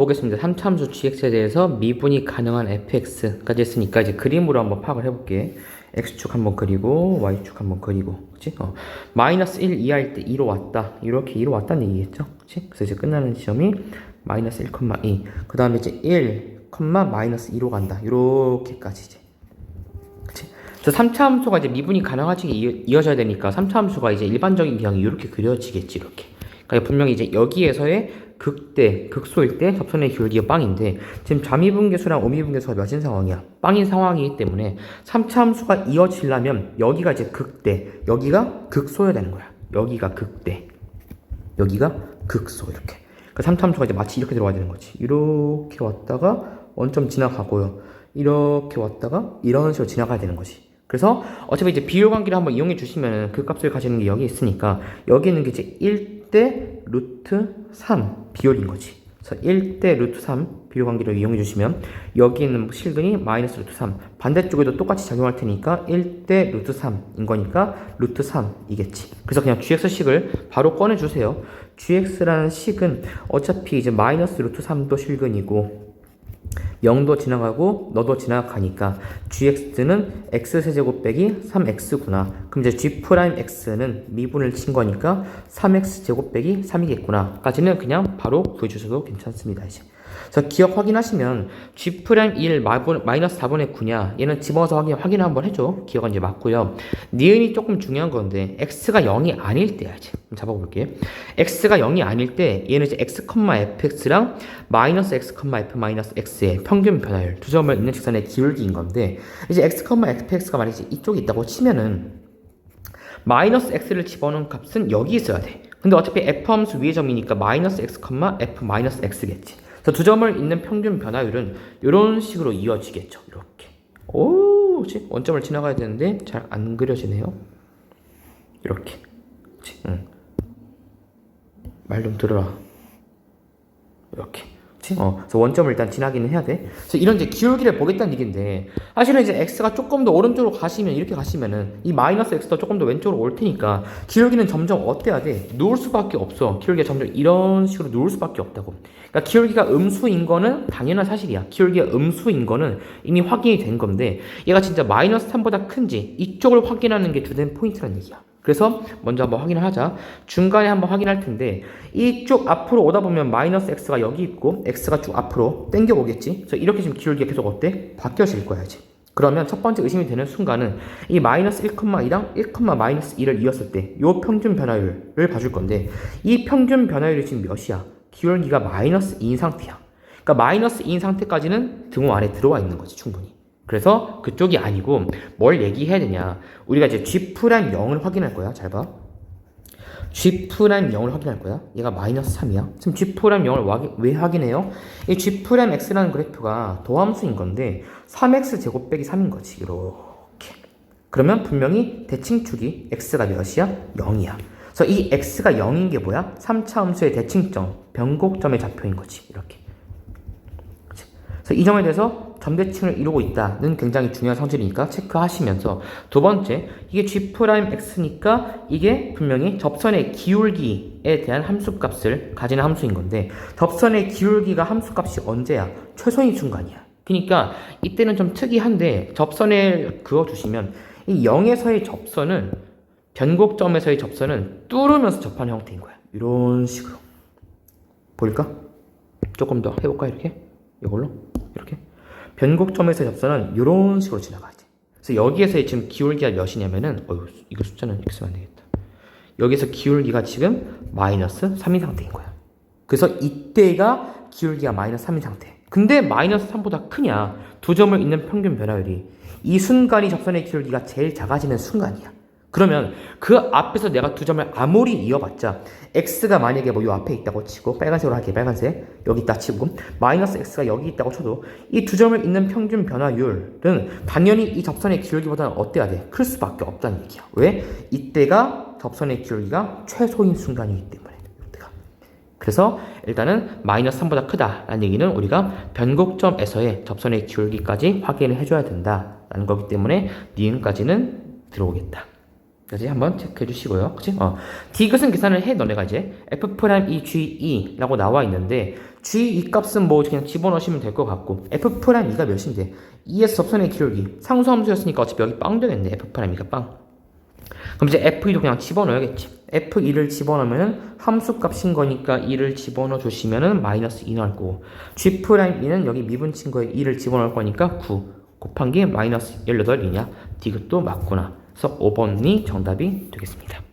보겠습니다. 3차함수 gx에 대해서 미분이 가능한 fx까지 했으니까 이제 그림으로 한번 파악을 해볼게. x축 한번 그리고 y축 한번 그리고 그치? 어. 마이너스 1 이하일 때 2로 왔다. 이렇게 2로 왔다는 얘기겠죠? 그치? 그래서 이제 끝나는 지점이 마이너스 1,2. 그 다음에 이제 1, 마이너스 2로 간다. 이렇게까지 이제. 그래서 3차 함수가 이제 미분이 가능하지 이어- 이어져야 되니까 3차 함수가 이제 일반적인 기형이 이렇게 그려지겠지 이렇게. 그러니까 분명히 이제 여기에서의 극대, 극소일 때 접선의 기울기가 빵인데 지금 좌미분계수랑 오미분계수가 몇인 상황이야? 빵인 상황이기 때문에 3차 함수가 이어지려면 여기가 이제 극대, 여기가 극소여야 되는 거야. 여기가 극대, 여기가 극소 이렇게. 그 3차 함수가 이제 마치 이렇게 들어가야 되는 거지. 이렇게 왔다가 원점 지나가고요. 이렇게 왔다가 이런 식으로 지나가야 되는 거지. 그래서 어차피 이제 비율 관계를 한번 이용해 주시면 그 값을 가지는 게 여기 있으니까 여기 있는 게 이제 1 대 루트 3 비율인 거지. 그래서 1대 루트 3 비율 관계를 이용해 주시면 여기 있는 실근이 마이너스 루트 3 반대쪽에도 똑같이 작용할 테니까 1대 루트 3인 거니까 루트 3이겠지. 그래서 그냥 gx식을 바로 꺼내 주세요. gx라는 식은 어차피 이제 마이너스 루트 3도 실근이고 0도 지나가고 너도 지나가니까 gx는 x세제곱 빼기 3x구나. 그럼 이제 g 프라임 x는 미분을 친 거니까 3x제곱 빼기 3이겠구나. 까지는 그냥 바로 구해주셔도 괜찮습니다. 이제. 그래서 기억 확인하시면 g 프라임 1 마분- 마이너스 4분의 9냐 얘는 집어서 확인 확인 한번 해줘. 기억은 이제 맞고요. 니은이 조금 중요한 건데 x가 0이 아닐 때야 이제 한번 잡아볼게. x가 0이 아닐 때 얘는 이제 x, fx랑 마이너스 x, f 마이너스 x의 평균 변화율 두 점을 있는 직선의 기울기인 건데 이제 x, fx가 만약에 이쪽에 있다고 치면은 마이너스 x를 집어넣은 값은 여기 있어야 돼. 근데 어차피 f 함수 위의 점이니까 마이너스 x, f 마이너스 x겠지. 그래서 두 점을 있는 평균 변화율은 이런 식으로 이어지겠죠. 이렇게. 오, 그치? 원점을 지나가야 되는데 잘 안 그려지네요. 이렇게. 응. 말 좀 들어라. 이렇게. 그치? 어, 그래서 원점을 일단 지나기는 해야 돼. 그래서 이런 이제 기울기를 보겠다는 얘기인데, 사실은 이제 x가 조금 더 오른쪽으로 가시면, 이렇게 가시면은, 이 마이너스 x도 조금 더 왼쪽으로 올 테니까, 기울기는 점점 어때야 돼? 누울 수밖에 없어. 기울기가 점점 이런 식으로 누울 수밖에 없다고. 그러니까 기울기가 음수인 거는 당연한 사실이야. 기울기가 음수인 거는 이미 확인이 된 건데, 얘가 진짜 마이너스 3보다 큰지, 이쪽을 확인하는 게 주된 포인트란 얘기야. 그래서 먼저 한번 확인을 하자. 중간에 한번 확인할 텐데 이쪽 앞으로 오다 보면 마이너스 x가 여기 있고 x가 쭉 앞으로 당겨 오겠지. 그래서 이렇게 지금 기울기가 계속 어때? 바뀌어질 거야 이제. 그러면 첫 번째 의심이 되는 순간은 이 마이너스 1,2랑 1, 마이너스 2를 이었을 때 이 평균 변화율을 봐줄 건데 이 평균 변화율이 지금 몇이야? 기울기가 마이너스 2인 상태야. 그러니까 마이너스 2인 상태까지는 등호 안에 들어와 있는 거지 충분히. 그래서 그쪽이 아니고 뭘 얘기해야 되냐? 우리가 이제 g 프라임 0을 확인할 거야. 잘 봐. g 프라임 0을 확인할 거야. 얘가 마이너스 3이야. 지금 g 프라임 0을 와- 왜 확인해요? 이 g 프라임 x라는 그래프가 도함수인 건데 3x 제곱 빼기 3인 거지. 이렇게. 그러면 분명히 대칭축이 x가 몇이야? 0이야. 그래서 이 x가 0인 게 뭐야? 3차 함수의 대칭점, 변곡점의 좌표인 거지. 이렇게. 그래서 이 점에 대해서 점대칭을 이루고 있다는 굉장히 중요한 성질이니까 체크하시면서 두 번째 이게 g 프라임 x니까 이게 분명히 접선의 기울기에 대한 함수값을 가지는 함수인 건데 접선의 기울기가 함수값이 언제야? 최소인 순간이야. 그러니까 이때는 좀 특이한데 접선에 그어 주시면 이 0에서의 접선은 변곡점에서의 접선은 뚫으면서 접하는 형태인 거야. 이런 식으로 보일까? 조금 더 해볼까 이렇게 이걸로 이렇게 변곡점에서 접선은 이런 식으로 지나가야 돼. 그래서 여기에서 지금 기울기가 몇이냐면은 어휴 이거 숫자는 x면 안 되겠다. 여기서 기울기가 지금 마이너스 3인 상태인 거야. 그래서 이때가 기울기가 마이너스 3인 상태. 근데 마이너스 3보다 크냐? 두 점을 잇는 평균 변화율이 이 순간이 접선의 기울기가 제일 작아지는 순간이야. 그러면 그 앞에서 내가 두 점을 아무리 이어봤자 x가 만약에 뭐 요 앞에 있다고 치고 빨간색으로 할게 빨간색 여기 있다 치고 마이너스 x가 여기 있다고 쳐도 이 두 점을 잇는 평균 변화율은 당연히 이 접선의 기울기보다는 어때야 돼? 클 수밖에 없다는 얘기야. 왜? 이때가 접선의 기울기가 최소인 순간이기 때문에. 그래서 일단은 마이너스 3보다 크다라는 얘기는 우리가 변곡점에서의 접선의 기울기까지 확인을 해줘야 된다라는 거기 때문에 니은까지는 들어오겠다. 그지 한번 체크해 주시고요. 그치? 어. 디귿은 계산을 해 너네가 이제 f 프라임 e g e라고 나와 있는데 g e 값은 뭐 그냥 집어넣으시면 될 것 같고 f 프라임 2가 몇인데 2에서 접선의 기울기 상수함수였으니까 어차피 여기 빵 되겠네 f 프라임 2가 빵. 그럼 이제 f2도 그냥 집어넣어야겠지. f2를 집어넣으면 함수 값인 거니까 2를 집어넣어 주시면은 마이너스 2 나올 거고 g 프라임 2는 여기 미분친 거에 2를 집어넣을 거니까 9 곱한 게 마이너스 18이냐 디귿도 맞구나. 그래서 5번이 정답이 되겠습니다.